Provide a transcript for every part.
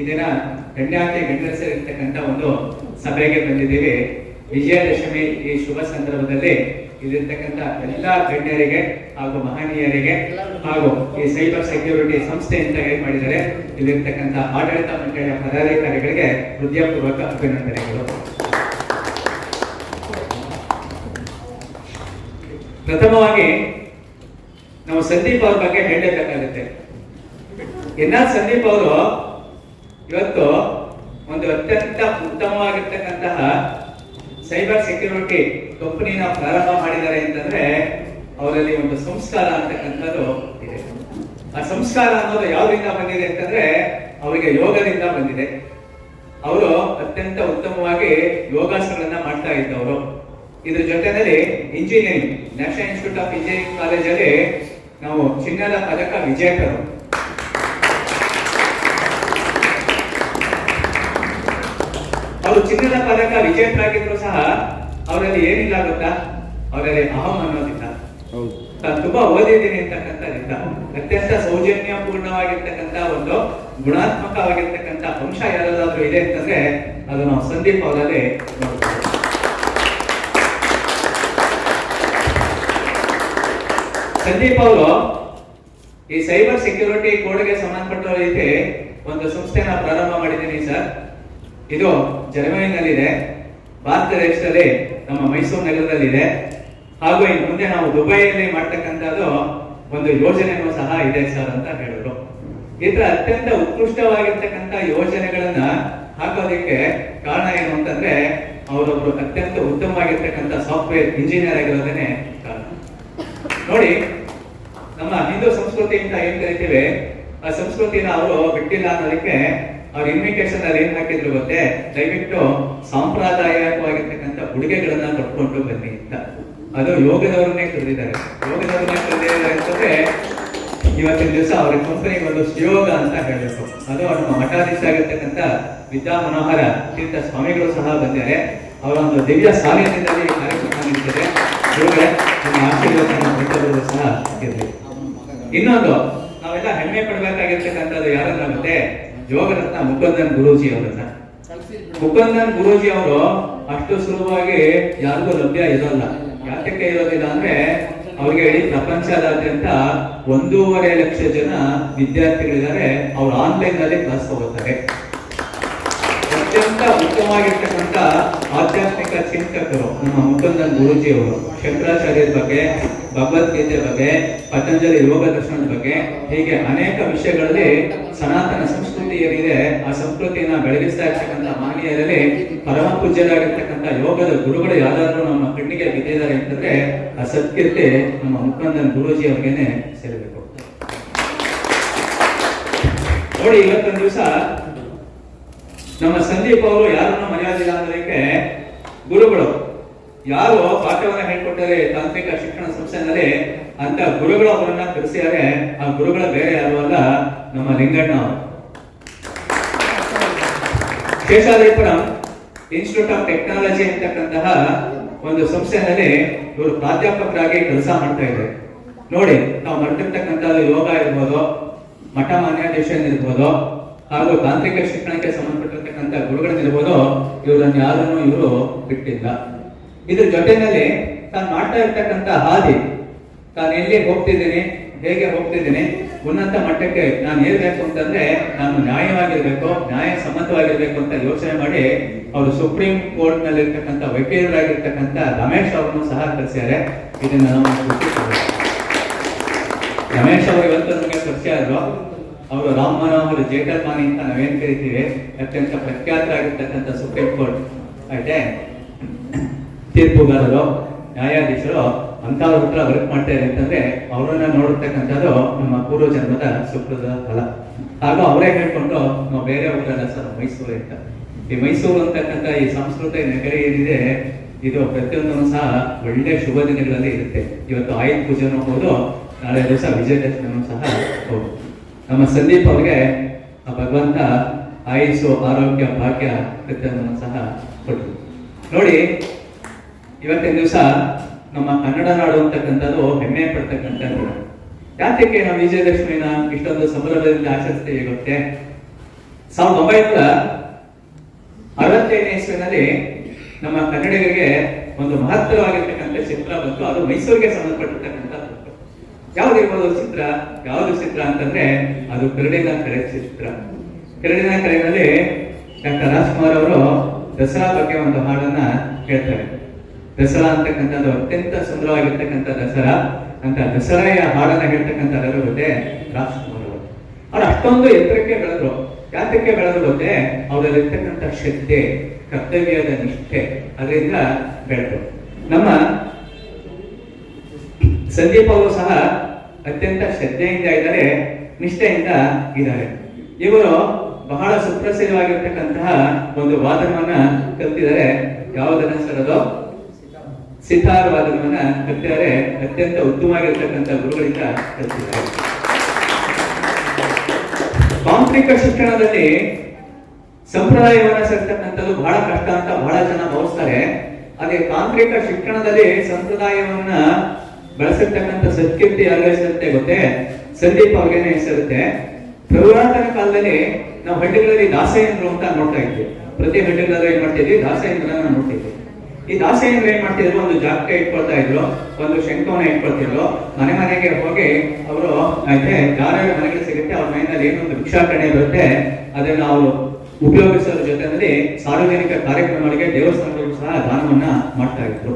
ಈ ದಿನ ಗಣ್ಯಾತಿ ಗಣ್ಯರಿರ್ತಕ್ಕಂಥ ಒಂದು ಸಭೆಗೆ ಬಂದಿದ್ದೀವಿ. ವಿಜಯದಶಮಿ ಈ ಶುಭ ಸಂದರ್ಭದಲ್ಲಿ ಇಲ್ಲಿರ್ತಕ್ಕಂಥ ಎಲ್ಲ ಗಣ್ಯರಿಗೆ ಹಾಗೂ ಮಹನೀಯರಿಗೆ ಹಾಗೂ ಈ ಸೈಬರ್ ಸೆಕ್ಯೂರಿಟಿ ಸಂಸ್ಥೆಯಿಂದ ಏನ್ ಮಾಡಿದ್ದಾರೆ, ಇಲ್ಲಿರ್ತಕ್ಕಂಥ ಆಡಳಿತ ಮಂಡಳಿಯ ಪದಾಧಿಕಾರಿಗಳಿಗೆ ಹೃದಯಪೂರ್ವಕ ಅಭಿನಂದನೆಗಳು. ಪ್ರಥಮವಾಗಿ ನಾವು ಸಂದೀಪ್ ಅವ್ರ ಬಗ್ಗೆ ಹೇಳಬೇಕಾಗುತ್ತೆ. ಎನ್ ಆರ್ ಸಂದೀಪ್ ಅವರು ಇವತ್ತು ಒಂದು ಅತ್ಯಂತ ಉತ್ತಮವಾಗಿರ್ತಕ್ಕಂತಹ ಸೈಬರ್ ಸೆಕ್ಯೂರಿಟಿ ಕಂಪನಿನ ಪ್ರಾರಂಭ ಮಾಡಿದ್ದಾರೆ ಅಂತಂದ್ರೆ ಅವರಲ್ಲಿ ಒಂದು ಸಂಸ್ಕಾರ ಅಂತಕ್ಕಂಥದ್ದು ಇದೆ. ಆ ಸಂಸ್ಕಾರ ಅನ್ನೋದು ಯಾವ್ದರಿಂದ ಬಂದಿದೆ ಅಂತಂದ್ರೆ ಅವರಿಗೆ ಯೋಗದಿಂದ ಬಂದಿದೆ. ಅವರು ಅತ್ಯಂತ ಉತ್ತಮವಾಗಿ ಯೋಗಾಸನಗಳನ್ನ ಮಾಡ್ತಾ ಇದ್ದವರು. ಇದ್ರ ಜೊತೆನಲ್ಲಿ engineering, national institute of engineering ಕಾಲೇಜಲ್ಲಿ ನಾವು ಚಿನ್ನದ ಪದಕ ವಿಜೇತರು. ಅವರು ಚಿನ್ನದ ಪದಕ ವಿಜೇತರಾಗಿದ್ರು ಸಹ ಅವರಲ್ಲಿ ಏನಿಲ್ಲ ಗೊತ್ತಾ? ಅವರಲ್ಲಿ ಅಹಂ ಅನ್ನೋದಿಲ್ಲ. ನಾನು ತುಂಬಾ ಓದಿದ್ದೀನಿ ಅಂತಕ್ಕಂಥದ್ದಿಲ್ಲ ಅತ್ಯಂತ ಸೌಜನ್ಯಪೂರ್ಣವಾಗಿರ್ತಕ್ಕಂಥ ಒಂದು ಗುಣಾತ್ಮಕವಾಗಿರ್ತಕ್ಕಂಥ ಅಂಶ ಯಾರಾದ್ರೂ ಇದೆ ಅಂತಂದ್ರೆ ಅದು ನಾವು ಸಂದೀಪ್ ಅವರಲ್ಲಿ ನೋಡ್ಬೋದು. ಸಂದೀಪ್ ಅವರು ಈ ಸೈಬರ್ ಸೆಕ್ಯೂರಿಟಿ ಕೋಡ್ಗೆ ಸಂಬಂಧಪಟ್ಟ ರೀತಿ ಒಂದು ಸಂಸ್ಥೆನ ಪ್ರಾರಂಭ ಮಾಡಿದ್ದೀನಿ ಸರ್. ಇದು ಜರ್ಮನಿನಲ್ಲಿದೆ. ಭಾರತ ದೇಶದಲ್ಲಿ ನಮ್ಮ ಮೈಸೂರು ನಗರದಲ್ಲಿದೆ. ಹಾಗೂ ಇನ್ನು ಮುಂದೆ ನಾವು ದುಬೈಯಲ್ಲಿ ಮಾಡ್ತಕ್ಕಂಥದ್ದು ಒಂದು ಯೋಜನೆಯೂ ಸಹ ಇದೆ ಸರ್ ಅಂತ ಹೇಳಿದ್ರು ಇದರ ಅತ್ಯಂತ ಉತ್ಕೃಷ್ಟವಾಗಿರ್ತಕ್ಕಂಥ ಯೋಜನೆಗಳನ್ನ ಹಾಕೋದಕ್ಕೆ ಕಾರಣ ಏನು ಅಂತಂದ್ರೆ, ಅವರೊಬ್ರು ಅತ್ಯಂತ ಉತ್ತಮವಾಗಿರ್ತಕ್ಕಂಥ ಸಾಫ್ಟ್ವೇರ್ ಇಂಜಿನಿಯರ್ ಆಗಿರೋದೇನೆ ಕಾರಣ. ನೋಡಿ, ನಮ್ಮ ಹಿಂದೂ ಸಂಸ್ಕೃತಿ ಅಂತ ಏನ್ ಕರಿತೀವಿ? ಆ ಸಂಸ್ಕೃತಿನ ಅವರು ಬಿಟ್ಟಿಲ್ಲ ಅನ್ನೋದಕ್ಕೆ ಅವ್ರ ಇನ್ವಿಟೇಷನ್ ಅಲ್ಲಿ ಏನ್ ಹಾಕಿದ್ರು ಗೊತ್ತೇ? ದಯವಿಟ್ಟು ಸಾಂಪ್ರದಾಯಿಕವಾಗಿರ್ತಕ್ಕಂಥ ಉಡುಗೆಗಳನ್ನ ಕಟ್ಕೊಂಡು ಬನ್ನಿ ಅಂತ. ಅದು ಯೋಗದವ್ರನ್ನೇ ಕರೆದಿದ್ದಾರೆ. ಯೋಗದವ್ರನ್ನೇ ಕರೆದಿದ್ದಾರೆ ಅಂತಂದ್ರೆ ಇವತ್ತಿನ ದಿವಸ ಅವ್ರ ಕಂಪನಿ ಒಂದು ಶಿವಯೋಗ ಅಂತ ಹೇಳಬೇಕು. ಅದು ನಮ್ಮ ಮಠಾಧೀಶ ಆಗಿರ್ತಕ್ಕಂಥ ವಿದ್ಯಾ ಮನೋಹರ ತೀರ್ಥ ಸ್ವಾಮಿಗಳು ಸಹ ಬಂದಿದ್ದಾರೆ. ಅವರ ಒಂದು ದಿವ್ಯ ಸಾಲಿನಿಂದಲೇ ಈ ಕಾರ್ಯಕ್ರಮ ನಡೀತಿದೆ. ಇವರಿಗೆ ಸಹ ಇರಲಿ ಇನ್ನೊಂದು, ನಾವೆಲ್ಲ ಹೆಮ್ಮೆ ಪಡಬೇಕಾಗಿರ್ತಕ್ಕಂಥದ್ದು ಯಾರನ್ನಾಗುತ್ತೆ ಯೋಗರತ್ನ ಮುಕುಂದನ್ ಗುರೂಜಿ ಅವರನ್ನ. ಮುಕಂದನ್ ಗುರೂಜಿ ಅವರು ಅಷ್ಟು ಸುಲಭವಾಗಿ ಯಾರಿಗೂ ಲಭ್ಯ ಇರೋಲ್ಲ. ಯಾತಕ್ಕೆ ಇರೋದಿಲ್ಲ ಅಂದ್ರೆ ಅವ್ರಿಗೆ ಹೇಳಿ ಪ್ರಪಂಚದಾದ್ಯಂತ ಒಂದೂವರೆ ಲಕ್ಷ ಜನ ವಿದ್ಯಾರ್ಥಿಗಳಿದ್ದಾರೆ. ಅವ್ರು ಆನ್ಲೈನ್ನಲ್ಲಿ ಕ್ಲಾಸ್ ತಗೋತಾರೆ. ಅತ್ಯಂತ ಉತ್ತಮವಾಗಿರ್ತಕ್ಕಂಥ ಆಧ್ಯಾತ್ಮಿಕ ಚಿಂತಕರು ನಮ್ಮ ಮುಕುಂದನ್ ಗುರುಜಿಯವರು, ಶಂಕರಾಚಾರ್ಯರ ಬಗ್ಗೆ, ಭಗವದ್ಗೀತೆ ಬಗ್ಗೆ, ಪತಂಜಲಿ ಯೋಗ ದರ್ಶನದ ಬಗ್ಗೆ ಹೀಗೆ ಅನೇಕ ವಿಷಯಗಳಲ್ಲಿ ಸನಾತನ ಸಂಸ್ಕೃತಿ ಏನಿದೆ ಆ ಸಂಸ್ಕೃತಿಯನ್ನ ಬೆಳಗಿಸ್ತಾ ಇರ್ತಕ್ಕಂಥ ಮಾನೀಯರಲ್ಲಿ ಪರಮ ಪೂಜ್ಯರಾಗಿರ್ತಕ್ಕಂಥ ಯೋಗದ ಗುರುಗಳು ಯಾರಾದರೂ ನಮ್ಮ ಕಣ್ಣಿಗೆ ಬಿದ್ದಿದ್ದಾರೆ ಅಂತಂದ್ರೆ ಆ ಸತ್ಕೀರ್ತಿ ನಮ್ಮ ಮುಕುಂದನ್ ಗುರೂಜಿ ಸೇರಬೇಕು ನೋಡಿ, ಇವತ್ತೊಂದು ದಿವಸ ನಮ್ಮ ಸಂದೀಪ್ ಅವರು ಯಾರನ್ನು ಮರ್ಯಾದಿಲ್ಲ ಅನ್ನೋದಕ್ಕೆ ಗುರುಗಳು. ಯಾರು ಪಾಠವನ್ನ ಹೇಳ್ಕೊಟ್ಟಾರೆ ತಾಂತ್ರಿಕ ಶಿಕ್ಷಣ ಸಂಸ್ಥೆನಲ್ಲಿ ಅಂತ ಗುರುಗಳು ಅವರನ್ನ ಕರೆಸಿದ್ದಾರೆ ಆ ಗುರುಗಳ ಬೇರೆ ಯಾರು ಅಲ್ಲ, ನಮ್ಮ ಲಿಂಗಣ್ಣ ಅವರು. ಶೇಷಾದ್ರಿಪುರಂ ಇನ್ಸ್ಟಿಟ್ಯೂಟ್ ಆಫ್ ಟೆಕ್ನಾಲಜಿ ಅಂತಕ್ಕಂತಹ ಒಂದು ಸಂಸ್ಥೆನಲ್ಲಿ ಇವರು ಪ್ರಾಧ್ಯಾಪಕರಾಗಿ ಕೆಲಸ ಮಾಡ್ತಾ ಇದ್ದಾರೆ. ನೋಡಿ, ನಾವು ಮಾಡ್ತಿರ್ತಕ್ಕಂಥದ್ದು ಯೋಗ ಇರ್ಬೋದು, ಮಠ ಮಾನ್ಯಾಧೀಶನ್ ಇರ್ಬೋದು ಹಾಗೂ ತಾಂತ್ರಿಕ ಶಿಕ್ಷಣಕ್ಕೆ ಸಂಬಂಧಪಟ್ಟಿರ್ತಕ್ಕಂಥ ಗುರುಗಳನ್ನಿರ್ಬೋದು ಇವರನ್ನು ಯಾರನ್ನು ಇವರು ಬಿಟ್ಟಿಲ್ಲ. ಇದ್ರ ಜೊತೆನಲ್ಲಿ ತಾನು ಮಾಡ್ತಾ ಇರ್ತಕ್ಕಂತ ಹಾದಿ, ತಾನು ಎಲ್ಲಿ ಹೋಗ್ತಿದ್ದೀನಿ, ಹೇಗೆ ಹೋಗ್ತಿದ್ದೀನಿ, ಉನ್ನತ ಮಟ್ಟಕ್ಕೆ ನಾನು ಏರ್ಬೇಕು ಅಂತಂದ್ರೆ ನಾನು ನ್ಯಾಯವಾಗಿರ್ಬೇಕು ನ್ಯಾಯ ಸಮ್ಮತವಾಗಿರ್ಬೇಕು ಅಂತ ಯೋಚನೆ ಮಾಡಿ ಅವರು ಸುಪ್ರೀಂ ಕೋರ್ಟ್ನಲ್ಲಿ ಇರ್ತಕ್ಕಂಥ ವಕೀಲರಾಗಿರ್ತಕ್ಕಂಥ ರಮೇಶ್ ಅವರನ್ನು ಸಹ ಕರೆಸಿದ್ದಾರೆ ಇದನ್ನ ನಾವು ರಮೇಶ್ ಅವರು ಇವತ್ತು ನಮಗೆ ಪರಿಚಯ ಆದ್ರು ಅವರು ರಾಮ್ ಮನೋಹರ್ ಜೇಠಲ್ಮಾನಿ ಅಂತ ನಾವೇನ್ ಕರಿತೀವಿ, ಅತ್ಯಂತ ಪ್ರಖ್ಯಾತರಾಗಿರ್ತಕ್ಕಂಥ ಸುಪ್ರೀಂ ಕೋರ್ಟ್ ಆಯ್ತೆ? ತೀರ್ಪುಗಾರರು, ನ್ಯಾಯಾಧೀಶರು ಅಂತ ಹತ್ರ ವರ್ಕ್ ಮಾಡ್ತಾರೆ ಅಂತಂದ್ರೆ ಅವರನ್ನ ನೋಡಿರ್ತಕ್ಕಂಥದ್ದು ನಮ್ಮ ಪೂರ್ವ ಜನ್ಮದ ಸುಪ್ರದ ಫಲ. ಹಾಗೂ ಅವರೇ ಹೇಳ್ಕೊಂಡು ನಾವು ಬೇರೆ ಊರಲ್ಲ ಸರ್, ಮೈಸೂರು ಅಂತ. ಈ ಮೈಸೂರು ಅಂತಕ್ಕಂಥ ಈ ಸಾಂಸ್ಕೃತಿಕ ನಗರಿ ಏನಿದೆ, ಇದು ಪ್ರತಿಯೊಂದನ್ನು ಸಹ ಒಳ್ಳೆ ಶುಭ ದಿನಗಳಲ್ಲಿ ಇರುತ್ತೆ. ಇವತ್ತು ಆಯುಧ ಪೂಜೆನೂ ಹೌದು ನಾಳೆ ದಿವಸ ವಿಜಯದಶಮಿನೂ ಸಹ ಹೌದು ನಮ್ಮ ಸಂದೀಪ್ ಅವರಿಗೆ ಆ ಭಗವಂತ ಆಯುಸ್ಸು, ಆರೋಗ್ಯ, ಭಾಗ್ಯ ಕೃತ್ಯವನ್ನು ಸಹ ಕೊಟ್ಟರು. ನೋಡಿ, ಇವತ್ತಿನ ದಿವಸ ನಮ್ಮ ಕನ್ನಡ ನಾಡು ಅಂತಕ್ಕಂಥದ್ದು ಹೆಮ್ಮೆ ಪಡ್ತಕ್ಕಂಥದ್ದು. ಯಾತಕ್ಕೆ ನಾವು ವಿಜಯದಶಮಿನ ಇಷ್ಟೊಂದು ಸಂಭ್ರಮದಿಂದ ಆಚರಿಸ್ತೇವೆ ಗೊತ್ತೇ? ಸಾವಿರದ ಒಂಬೈನೂರ ಅರವತ್ತೈದನೇ ಇಸ್ವಿನಲ್ಲಿ ನಮ್ಮ ಕನ್ನಡಿಗರಿಗೆ ಒಂದು ಮಹತ್ವವಾಗಿರ್ತಕ್ಕಂಥ ಚಿತ್ರ ಬಂತು. ಅದು ಮೈಸೂರಿಗೆ ಸಂಬಂಧಪಟ್ಟಿರ್ತಕ್ಕಂಥ ಯಾವ್ದಿರ್ಬೋದು ಚಿತ್ರ, ಯಾವ್ದು ಚಿತ್ರ ಅಂತಂದ್ರೆ ಅದು ಕರಡಿನ ಕರೆ ಚಿತ್ರ. ಕರಡಿನ ಕಡೆಯಲ್ಲಿ ಡಾಕ್ಟರ್ ರಾಜ್ಕುಮಾರ್ ಅವರು ದಸರಾ ಬಗ್ಗೆ ಒಂದು ಹಾಡನ್ನ ಹೇಳ್ತಾರೆ. ದಸರಾ ಅಂತಕ್ಕಂಥದ್ದು ಅತ್ಯಂತ ಸುಂದರವಾಗಿರ್ತಕ್ಕಂಥ ದಸರಾ ಅಂತ ದಸರಾಯ ಹಾಡನ್ನ ಹೇಳ್ತಕ್ಕಂಥ ಗೊತ್ತೆ ರಾಜ್ಕುಮಾರ್ ಅವರು. ಅವ್ರು ಅಷ್ಟೊಂದು ಎತ್ತರಕ್ಕೆ ಬೆಳೆದ್ರು. ಯಾತಕ್ಕೆ ಬೆಳೆದ್ರು ಗೊತ್ತೆ ಅವರಲ್ಲಿರ್ತಕ್ಕಂಥ ಶ್ರದ್ಧೆ, ಕರ್ತವ್ಯದ ನಿಷ್ಠೆ, ಅದರಿಂದ ಬೆಳೆದ್ರು. ನಮ್ಮ ಸಂದೀಪ್ ಅವರು ಸಹ ಅತ್ಯಂತ ಶ್ರದ್ಧೆಯಿಂದ ಇದ್ದಾರೆ, ನಿಷ್ಠೆಯಿಂದ ಇದ್ದಾರೆ. ಇವರು ಬಹಳ ಸುಪ್ರಸಿದ್ಧವಾಗಿರ್ತಕ್ಕಂತಹ ಒಂದು ವಾದನವನ್ನ ಕಲ್ತಿದ್ದಾರೆ. ಯಾವುದನ್ನ ಸರ್ ಅದು? ಸಿತಾರ್ ವಾದನವನ್ನ ಕಲ್ತಿದ್ದಾರೆ. ಅತ್ಯಂತ ಉತ್ತಮವಾಗಿರ್ತಕ್ಕಂಥ ಗುರುಗಳಿಂದ ಕಲ್ತಿದ್ದಾರೆ. ತಾಂತ್ರಿಕ ಶಿಕ್ಷಣದಲ್ಲಿ ಸಂಪ್ರದಾಯವನ್ನ ಸೇರ್ತಕ್ಕಂಥದ್ದು ಬಹಳ ಕಷ್ಟ ಅಂತ ಬಹಳ ಜನ ಭಾವಿಸ್ತಾರೆ. ಅದೇ ತಾಂತ್ರಿಕ ಶಿಕ್ಷಣದಲ್ಲಿ ಸಂಪ್ರದಾಯವನ್ನ ಬಳಸಿರ್ತಕ್ಕಂಥ ಸತ್ಕೀರ್ತಿ ಅರ್ಗಿಸುತ್ತೆ ಗೊತ್ತೇ? ಸಂದೀಪ್ ಅವ್ರಿಗೇನೆ ಹೆಸರುತ್ತೆ ಪುರಾತನ ಕಾಲದಲ್ಲಿ ನಾವು ಹಳ್ಳಿಗಳಲ್ಲಿ ದಾಸೇಂದ್ರ ಅಂತ ನೋಡ್ತಾ ಇದ್ವಿ. ಪ್ರತಿ ಹಳ್ಳಿಗಳಲ್ಲಿ ಏನ್ ಮಾಡ್ತಿದ್ವಿ? ದಾಸೇಂದ್ರನ ನೋಡ್ತಿದ್ವಿ. ಈ ದಾಸೇಂದ್ರ ಏನ್ ಮಾಡ್ತಿದ್ರು? ಒಂದು ಜಾಗ ಇಟ್ಕೊಳ್ತಾ ಇದ್ರು, ಒಂದು ಶಂಕವನ್ನ ಇಟ್ಕೊಳ್ತಿದ್ರು. ಮನೆ ಮನೆಗೆ ಹೋಗಿ ಅವರು ಆಯ್ತೆ ಯಾರ್ಯಾರ ಮನೆಗೆ ಸಿಗುತ್ತೆ, ಅವ್ರ ಮನೆಯಲ್ಲಿ ಏನೊಂದು ಭಿಕ್ಷಾಟನೆ ಇರುತ್ತೆ ಅದನ್ನ ಅವರು ಉಪಯೋಗಿಸೋದ್ರ ಜೊತೆಯಲ್ಲಿ ಸಾರ್ವಜನಿಕ ಕಾರ್ಯಕ್ರಮಗಳಿಗೆ ದೇವಸ್ಥಾನಗಳು ಸಹ ದಾನವನ್ನ ಮಾಡ್ತಾ ಇದ್ರು.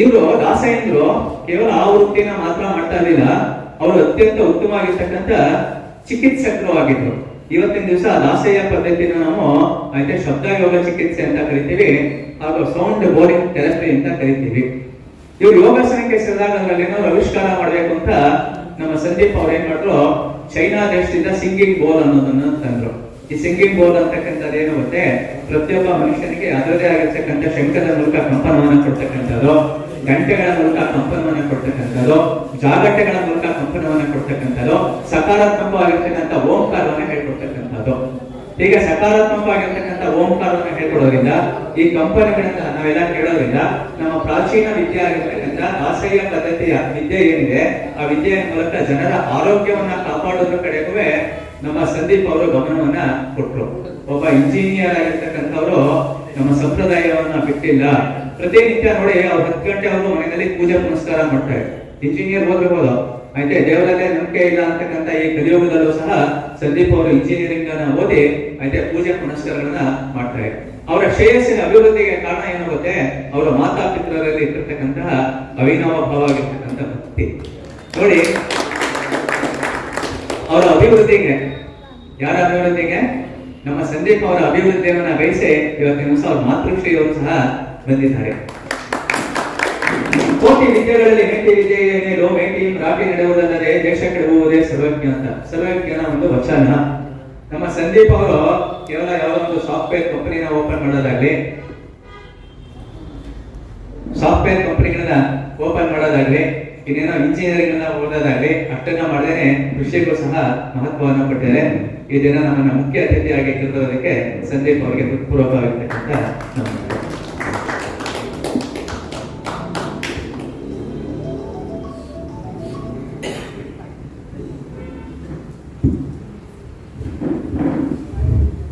ಇವರು ರಾಸಾಯನಿಕರು ಕೇವಲ ಆ ವೃತ್ತಿನ ಮಾತ್ರ ಮಾಡ್ತಾ ಇರಲಿಲ್ಲ. ಅವರು ಅತ್ಯಂತ ಉತ್ತಮವಾಗಿರ್ತಕ್ಕಂಥ ಚಿಕಿತ್ಸಕರು ಆಗಿದ್ರು. ಇವತ್ತಿನ ದಿವಸ ದಾಸಯ್ಯ ಪದ್ಧತಿನ ನಾವು ಅಂದ್ರೆ ಶಬ್ದ ಯೋಗ ಚಿಕಿತ್ಸೆ ಅಂತ ಕರಿತೀವಿ, ಹಾಗೂ ಸೌಂಡ್ ಬೋರಿಂಗ್ ಥೆರಪಿ ಅಂತ ಕರಿತೀವಿ. ಇವ್ರು ಯೋಗಾಸನಕ್ಕೆ ಸೇರಿದಾಗ ಏನಾದ್ರು ಆವಿಷ್ಕಾರ ಮಾಡ್ಬೇಕು ಅಂತ ನಮ್ಮ ಸಂದೀಪ್ ಅವ್ರು ಏನ್ ಮಾಡಿದ್ರು, ಚೈನಾ ದೇಶದಿಂದ ಸಿಂಗಿಂಗ್ ಬೋಲ್ ಅನ್ನೋದನ್ನ ತಂದ್ರು. ಈ ಸಿಂಗಿಂಗ್ ಬೋಲ್ ಅಂತಕ್ಕಂಥದ್ದು ಏನು ಮತ್ತೆ ಪ್ರತಿಯೊಬ್ಬ ಮನುಷ್ಯನಿಗೆ ಅದರದೇ ಆಗಿರ್ತಕ್ಕಂಥ ಶಂಕರ ಮೂಲಕ ಕಂಪನವನ್ನ ಕೊಡ್ತಕ್ಕಂಥದ್ದು, ಗಂಟೆಗಳ ಮೂಲಕ ಕಂಪನವನ್ನ ಕೊಡ್ತಕ್ಕಂಥದ್ದು ಜಾಗಟ್ಟೆಗಳ ಮೂಲಕ ಕಂಪನವನ್ನ ಕೊಡ್ತಕ್ಕಂಥದ್ದು, ಸಕಾರಾತ್ಮಕವಾಗಿರ್ತಕ್ಕಂಥ ಓಂಕಾರವನ್ನ ಹೇಳ್ಕೊಡ್ತಕ್ಕಂಥದ್ದು. ಈಗ ಸಕಾರಾತ್ಮಕವಾಗಿರ್ತಕ್ಕಂಥ ಓಂಕಾರವನ್ನು ಹೇಳ್ಕೊಡೋದ್ರಿಂದ, ಈ ಕಂಪನಿಗಳನ್ನ ನಾವೆಲ್ಲ ಕೇಳೋದ್ರಿಂದ, ನಮ್ಮ ಪ್ರಾಚೀನ ವಿದ್ಯೆ ಆಗಿರ್ತಕ್ಕಂಥ ಆಸೆಯ ಪದ್ಧತಿಯ ವಿದ್ಯೆ ಏನಿದೆ, ಆ ವಿದ್ಯೆಯ ಮೂಲಕ ಜನರ ಆರೋಗ್ಯವನ್ನ ಕಾಪಾಡೋದ್ರ ಕಡೆಗೂ ನಮ್ಮ ಸಂದೀಪ್ ಅವರು ಗಮನವನ್ನ ಕೊಟ್ರು. ಒಬ್ಬ ಇಂಜಿನಿಯರ್ ಆಗಿರ್ತಕ್ಕಂಥವ್ರು ನಮ್ಮ ಸಂಪ್ರದಾಯವನ್ನ ಬಿಟ್ಟಿಲ್ಲ. ಪ್ರತಿನಿತ್ಯ ನೋಡಿ ಅವ್ರು ಹತ್ತು ಗಂಟೆ ಅವರು ಮನೆಯಲ್ಲಿ ಪೂಜೆ ಪುನಸ್ಕಾರ ಮಾಡ್ತಾರೆ ಇಂಜಿನಿಯರ್ ಓದಿರ್ಬೋದು ಆಯ್ತೆ ದೇವರಲ್ಲೇ ನಂಬಿಕೆ ಇಲ್ಲ ಅಂತಕ್ಕಂಥ ಈ ಕಲಿಯುಗದಲ್ಲೂ ಸಹ ಸಂದೀಪ್ ಅವರು ಇಂಜಿನಿಯರಿಂಗ್ ಅನ್ನ ಓದಿ ಆಯ್ತೆ, ಪೂಜೆ ಪುನಸ್ಕಾರಗಳನ್ನ ಮಾಡ್ತಾರೆ ಅವರ ಶ್ರೇಯಸ್ಸಿನ ಅಭಿವೃದ್ಧಿಗೆ ಕಾರಣ ಏನು ಗೊತ್ತೆ? ಅವರ ಮಾತಾಪಿತರಲ್ಲಿ ಇಟ್ಟಿರ್ತಕ್ಕಂತಹ ಅವಿನವ ಭಾವ ಆಗಿರ್ತಕ್ಕಂಥ ಭಕ್ತಿ. ನೋಡಿ ಅವರ ಅಭಿವೃದ್ಧಿಗೆ, ಯಾರ ಅಭಿವೃದ್ಧಿಗೆ? ನಮ್ಮ ಸಂದೀಪ್ ಅವರ ಅಭಿವೃದ್ಧಿಯನ್ನ ಬಯಸಿ ಇವತ್ತಿನ ದಿವಸ ಅವ್ರ ಮಾತೃಶ್ರೀಯವರು ಸಹ ಬಂದಿದ್ದಾರೆ. ಕೋಟಿ ವಿದ್ಯೆಗಳಲ್ಲಿ ಮೇಟಿ ವಿದ್ಯೆ ಏನೇನು ಮೇಟಿ ರಾಟಿ ನಡೆಯುವುದಲ್ಲದೆ ದೇಶ ಕೆಡುವುದೇ ಸರ್ವಜ್ಞ ಅಂತ. ಸರ್ವಜ್ಞನ ಒಂದು ವಚನ. ನಮ್ಮ ಸಂದೀಪ್ ಅವರು ಕೇವಲ ಯಾವುದೋ ಸಾಫ್ಟ್ವೇರ್ ಕಂಪನಿನ ಓಪನ್ ಮಾಡೋದಾಗ್ಲಿ ಸಾಫ್ಟ್ವೇರ್ ಕಂಪನಿಗಳನ್ನ ಓಪನ್ ಮಾಡೋದಾಗ್ಲಿ ಇನ್ನೇನೋ ಇಂಜಿನಿಯರಿಂಗ್ ಎಲ್ಲ ಓದೋದಾಗ್ಲಿ ಅಷ್ಟನ್ನ ಮಾಡದೇನೆ ಕೃಷಿಗೂ ಸಹ ಮಹತ್ವವನ್ನು ಕೊಟ್ಟಿದ್ದಾರೆ ಈ ದಿನ ನಮ್ಮನ್ನ ಮುಖ್ಯ ಅತಿಥಿಯಾಗಿ ಕರೆದೋದಕ್ಕೆ ಸಂದೀಪ್ ಅವರಿಗೆ ಹೃತ್ಪೂರ್ವಕವಾಗಿರ್ತಕ್ಕಂಥ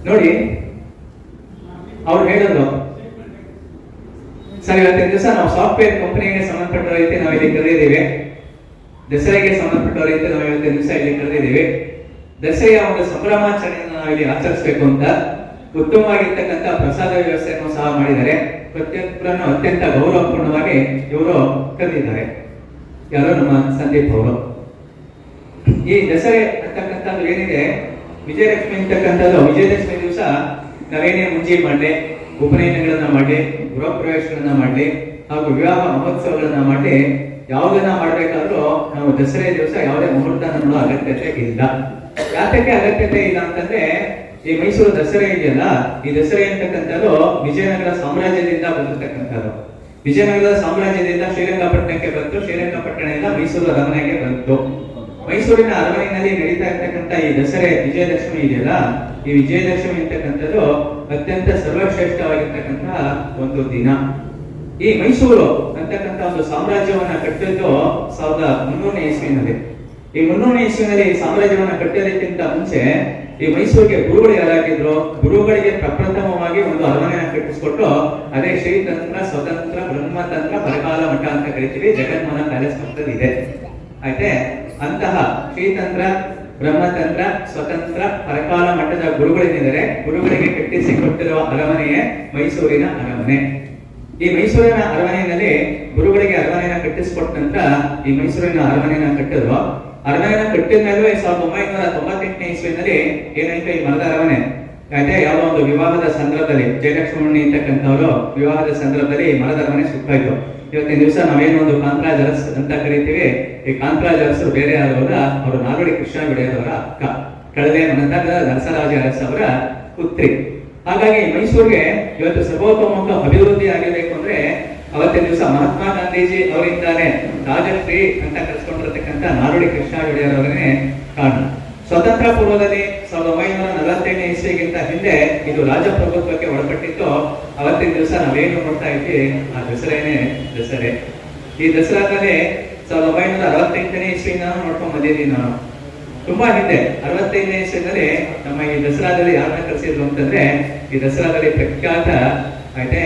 ನೋಡಿ, ಅವ್ರು ಹೇಳಿದ್ರು ಸರ್, ಇವತ್ತಿನ ದಿವಸ ನಾವು ಸಾಫ್ಟ್ವೇರ್ ಕಂಪನಿಗೆ ಸಂಬಂಧಪಟ್ಟ ರೀತಿ ನಾವು ಇಲ್ಲಿ ಕರೆದಿದ್ದೀವಿ. ದಸರೆಗೆ ಸಂಬಂಧಪಟ್ಟ ರೀತಿ ನಾವು ಇವತ್ತಿನ ದಿವಸ ಇಲ್ಲಿ ಕರೆದಿದ್ದೀವಿ. ದಸರೆಯ ಒಂದು ಸಂಭ್ರಮಾಚರಣೆಯನ್ನು ನಾವು ಇಲ್ಲಿ ಆಚರಿಸಬೇಕು ಅಂತ ಉತ್ತಮವಾಗಿರ್ತಕ್ಕಂಥ ಪ್ರಸಾದ ವ್ಯವಸ್ಥೆಯನ್ನು ಸಹ ಮಾಡಿದ್ದಾರೆ. ಪ್ರತಿಯೊಬ್ಬರನ್ನು ಅತ್ಯಂತ ಗೌರವಪೂರ್ಣವಾಗಿ ಇವರು ಕರೆದಿದ್ದಾರೆ. ಯಾರು ನಮ್ಮ ಸಂದೀಪ್ ಅವರು. ಈ ದಸರೆ ಅಂತಕ್ಕಂಥದ್ದು ಏನಿದೆ? ವಿಜಯಲಕ್ಷ್ಮಿ ಅಂತಕ್ಕಂಥದ್ದು ವಿಜಯದಶಮಿ ದಿವಸ ನಾವೇನೇ ಮುಂಜಿ ಮಾಡಿ ಉಪನಯನಗಳನ್ನ ಮಾಡಲಿ ಗೃಹ ಪ್ರವೇಶಗಳನ್ನ ಮಾಡಲಿ ಹಾಗೂ ವಿವಾಹ ಮಹೋತ್ಸವಗಳನ್ನ ಮಾಡಿ ಯಾವುದನ್ನ ಮಾಡ್ಬೇಕಾದ್ರೂ ನಾವು ದಸರೆ ದಿವಸ ಯಾವುದೇ ಮುಹೂರ್ತ ನೋಡೋ ಅಗತ್ಯತೆ ಇಲ್ಲ. ಯಾತಕ್ಕೆ ಅಗತ್ಯತೆ ಇಲ್ಲ ಅಂತಂದ್ರೆ, ಈ ಮೈಸೂರು ದಸರೆ ಇದೆಯಲ್ಲ, ಈ ದಸರೆ ಅಂತಕ್ಕಂಥದ್ದು ವಿಜಯನಗರ ಸಾಮ್ರಾಜ್ಯದಿಂದ ಬಂದಿರತಕ್ಕಂಥದ್ದು. ವಿಜಯನಗರದ ಸಾಮ್ರಾಜ್ಯದಿಂದ ಶ್ರೀರಂಗಪಟ್ಟಣಕ್ಕೆ ಬಂತು ಶ್ರೀರಂಗಪಟ್ಟಣದಿಂದ ಮೈಸೂರು ಅರಮನೆಗೆ ಬಂತು. ಮೈಸೂರಿನ ಅರಮನೆಯಲ್ಲಿ ನಡೀತಾ ಇರ್ತಕ್ಕಂಥ ಈ ದಸರೆ ವಿಜಯದಶಮಿ ಇದೆಯಲ್ಲ, ಈ ವಿಜಯದಶಮಿ ಅಂತಕ್ಕಂಥದ್ದು ಅತ್ಯಂತ ಸರ್ವಶ್ರೇಷ್ಠವಾಗಿರ್ತಕ್ಕಂತಹ ಒಂದು ದಿನ. ಈ ಮೈಸೂರು ಅಂತಕ್ಕಂಥ ಒಂದು ಸಾಮ್ರಾಜ್ಯವನ್ನ ಕಟ್ಟಿದ್ದು ಸಾವಿರದ ಮುನ್ನೂರನೇ ಇಸ್ವಿನಲ್ಲಿ. ಈ ಮುನ್ನೂರನೇ ಇಸ್ವಿನಲ್ಲಿ ಸಾಮ್ರಾಜ್ಯವನ್ನ ಕಟ್ಟೋದಕ್ಕಿಂತ ಮುಂಚೆ ಈ ಮೈಸೂರಿಗೆ ಗುರುಗಳು ಯಾರಾಗಿದ್ರು, ಗುರುಗಳಿಗೆ ಪ್ರಪ್ರಥಮವಾಗಿ ಒಂದು ಅರಮನೆಯನ್ನು ಕಟ್ಟಿಸ್ಕೊಟ್ಟು ಅದೇ ಶ್ರೀತಂತ್ರ, ಸ್ವತಂತ್ರ, ಬ್ರಹ್ಮತಂತ್ರ ಪರಕಾಲ ಮಠ ಅಂತ ಕರಿತೀವಿ, ಜಗನ್ಮೋಹನ ಪ್ಯಾಲೇಸ್ ಪಕ್ಕದಲ್ಲಿ ಇದೆ ಆಯ್ತೆ? ಅಂತಹ ಶ್ರೀತಂತ್ರ, ಬ್ರಹ್ಮತಂತ್ರ, ಸ್ವತಂತ್ರ, ಪರಕಾಲ ಮಠದ ಗುರುಗಳೇನಿದ್ದಾರೆ ಗುರುಗಳಿಗೆ ಕಟ್ಟಿಸಿ ಕೊಟ್ಟಿರುವ ಅರಮನೆಯೇ ಮೈಸೂರಿನ ಅರಮನೆ. ಈ ಮೈಸೂರಿನ ಅರಮನೆಯಲ್ಲಿ ಗುರುಗಳಿಗೆ ಅರಮನೆಯನ್ನ ಕಟ್ಟಿಸಿಕೊಟ್ಟ ನಂತರ ಈ ಮೈಸೂರಿನ ಅರಮನೆಯನ್ನ ಕಟ್ಟಿದ್ರು. ಅರಮನೆಯನ್ನ ಕಟ್ಟಿದ ಮೇಲೆ ಸಾವಿರದ ಒಂಬೈನೂರ ತೊಂಬತ್ತೆಂಟನೇ ಇಸ್ವಿನಲ್ಲಿ ಏನಾಯ್ತು ಈ ಮರದ ಅರಮನೆ? ಅದೇ ಯಾವ ಒಂದು ವಿವಾಹದ ಸಂದರ್ಭದಲ್ಲಿ, ಜಯಲಕ್ಷ್ಮಣಿ ಅಂತಕ್ಕಂಥವ್ರು ವಿವಾಹದ ಸಂದರ್ಭದಲ್ಲಿ ಈ ಮರದ ಅರಮನೆ ಸುತ್ತಾಯ್ತು ಇವತ್ತಿನ ದಿವಸ ನಾವೇನು ಒಂದು ಕಾಂತರಾಜ್ ಅರಸ್ ಅಂತ ಕರಿತೀವಿ, ಈ ಕಾಂತರಾಜ್ ಅರಸರು ಬೇರೆ ಆದವರ, ಅವರು ನಾಲ್ವಡಿ ಕೃಷ್ಣ ಬಿಡಿಯೋದವರ ಅಕ್ಕ. ಕಳೆದ ಮನದಾಗ ನರಸರಾಜ ಅರಸ್ ಅವರ ಪುತ್ರಿ. ಹಾಗಾಗಿ ಮೈಸೂರಿಗೆ ಇವತ್ತು ಸರ್ವತೋಮುಖ ಅಭಿವೃದ್ಧಿ ಆಗಿರಬೇಕು ಅಂದ್ರೆ ಅವತ್ತಿನ ದಿವಸ ಮಹಾತ್ಮ ಗಾಂಧೀಜಿ ಅವರಿಂದಾನೆ ರಾಜಶ್ರೀ ಅಂತ ಕರೆಸ್ಕೊಂಡಿರ್ತಕ್ಕಂಥ ನಾಲ್ವಡಿ ಕೃಷ್ಣ ಅವರೇ ಕಾರಣ ಸ್ವತಂತ್ರ ಪೂರ್ವದಲ್ಲಿ ಸಾವಿರದ ಒಂಬೈನೂರ ನಲವತ್ತೈದನೇ ಇಸ್ವಿಗಿಂತ ಹಿಂದೆ ಇದು ರಾಜಪ್ರಭುತ್ವಕ್ಕೆ ಒಳಪಟ್ಟಿತ್ತು. ಅವತ್ತಿನ ದಿವಸ ನಾವೇನು ನೋಡ್ತಾ ಇದ್ವಿ ಆ ದಸರೆನೇ ದಸರೆ. ಈ ದಸರಾದಲ್ಲಿ ಸಾವಿರದ ಒಂಬೈನೂರ ಅರವತ್ತೆಂಟನೇ ಇಸ್ವಿನ ನೋಡ್ಕೊಂಡ್ ಬಂದಿದ್ದೀನಿ ನಾನು ತುಂಬಾ ಹಿಂದೆ, ಅರವತ್ತೈದನೇ ಇಸ್ವಿನಲ್ಲಿ ನಮ್ಮ ಈ ದಸರಾದಲ್ಲಿ ಯಾರನ್ನ ಕರೆಸಿದ್ರು ಅಂತಂದ್ರೆ, ಈ ದಸರಾದಲ್ಲಿ ಪ್ರಖ್ಯಾತ ಐತೆ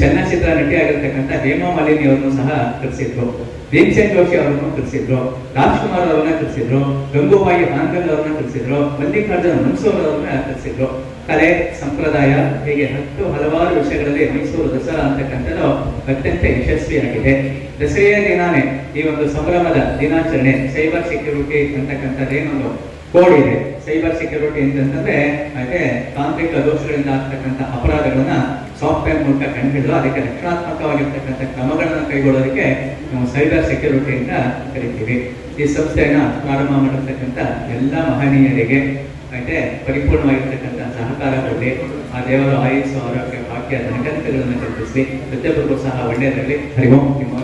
ಚಲನಚಿತ್ರ ನಟಿ ಆಗಿರ್ತಕ್ಕಂಥ ಹೇಮಾ ಮಾಲಿನಿ ಅವ್ರನ್ನು ಸಹ ಕರೆಸಿದ್ರು. ಭೀಮಸೇನ್ ಜೋಶಿ ಅವರನ್ನು ಕರೆಸಿದ್ರು, ರಾಜ್ಕುಮಾರ್ ಅವರನ್ನ ಕರೆಸಿದ್ರು, ಗಂಗೂಬಾಯಿ ಹಾನಗಲ್ ಅವ್ರನ್ನ ಕರೆಸಿದ್ರು, ಮಲ್ಲಿಕಾರ್ಜುನ ಮನ್ಸೂರ್ ಅವ್ರನ್ನ ಕರೆಸಿದ್ರು. ಕಲೆ, ಸಂಪ್ರದಾಯ ಹೀಗೆ ಹತ್ತು ಹಲವಾರು ವಿಷಯಗಳಲ್ಲಿ ಮೈಸೂರು ದಸರಾ ಅಂತಕ್ಕಂಥದ್ದು ಅತ್ಯಂತ ಯಶಸ್ವಿಯಾಗಿದೆ. ದಸರೆಯ ದಿನಾನೇ ಈ ಒಂದು ಸಂಭ್ರಮದ ದಿನಾಚರಣೆ, ಸೈಬರ್ ಸೆಕ್ಯೂರಿಟಿ ಅಂತಕ್ಕಂಥದ್ದು ಏನೊಂದು ಕೋಡ್ ಇದೆ. ಸೈಬರ್ ಸೆಕ್ಯೂರಿಟಿ ಅಂತಂದ್ರೆ ಹಾಗೆ ತಾಂತ್ರಿಕ ದೋಷಗಳಿಂದ ಆಗ್ತಕ್ಕಂಥ ಅಪರಾಧಗಳನ್ನ ಸಾಫ್ಟ್ವೇರ್ ಮೂಲಕ ಕಂಡುಹಿಡಿದು ಅದಕ್ಕೆ ರಕ್ಷಣಾತ್ಮಕವಾಗಿರ್ತಕ್ಕಂಥ ಕ್ರಮಗಳನ್ನು ಕೈಗೊಳ್ಳೋದಕ್ಕೆ ನಾವು ಸೈಬರ್ ಸೆಕ್ಯೂರಿಟಿ ಅಂತ ಕರಿತೀವಿ. ಈ ಸಂಸ್ಥೆಯನ್ನು ಪ್ರಾರಂಭ ಮಾಡಿರ್ತಕ್ಕಂಥ ಎಲ್ಲ ಮಹನೀಯರಿಗೆ, ಮತ್ತೆ ಪರಿಪೂರ್ಣವಾಗಿರ್ತಕ್ಕಂಥ ಸಹಕಾರ ಕೊಡಲಿ ಆ ದೇವರ ಆಯುಸ್ಸು, ಆರೋಗ್ಯ, ಭಾಗ್ಯ ಧನಗಂತಗಳನ್ನು ಕಲ್ಪಿಸಲಿ ಪ್ರತಿಯೊಬ್ಬರಿಗೂ ಸಹ ಒಳ್ಳೆಯದರಲ್ಲಿ ಹರಿವೋಂ ನಿಮ್ಮ